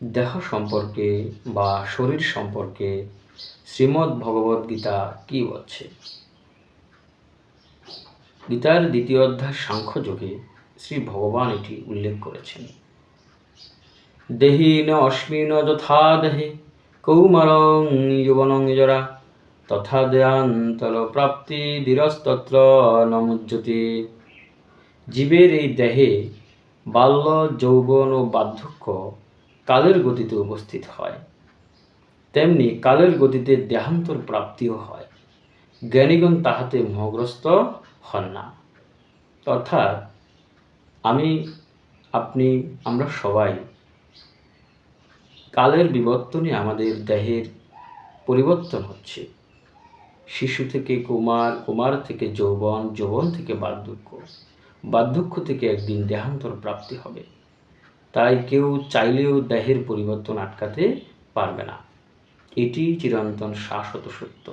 দেহ সম্পর্কে বা শরীর সম্পর্কে শ্রীমদ্ ভগবদ গীতা কি বলছে? গীতার দ্বিতীয় অধ্যায় সাংখ্যযোগে শ্রী ভগবান এটি উল্লেখ করেছেন। দেহি ন অস্মিন যথা দেহে কৌমারং যুবনং জরা, তথা দেয়ান্তর প্রাপ্তি ধীরস্তত্র নমুজ্যতে। জীবের এই দেহে বাল্য যৌবন ও বার্ধক্য কালের গতিতে উপস্থিত হয়। তেমনি কালের গতিতে দেহান্তর প্রাপ্তিও হয়। জ্ঞানীগণ তাহাতে মোহগ্রস্ত হন না। অর্থাৎ আমি, আপনি, আমরা সবাই কালের বিবর্তনে আমাদের দেহের পরিবর্তন হচ্ছে। শিশু থেকে কুমার কুমার থেকে যৌবন যৌবন থেকে বার্ধক্য বার্ধক্য থেকে একদিন দেহান্তর প্রাপ্তি হবে। তাই কেউ চাইলেও দেহের পরিবর্তন আটকাতে পারবে না। এটি চিরন্তন শাশ্বত সত্য।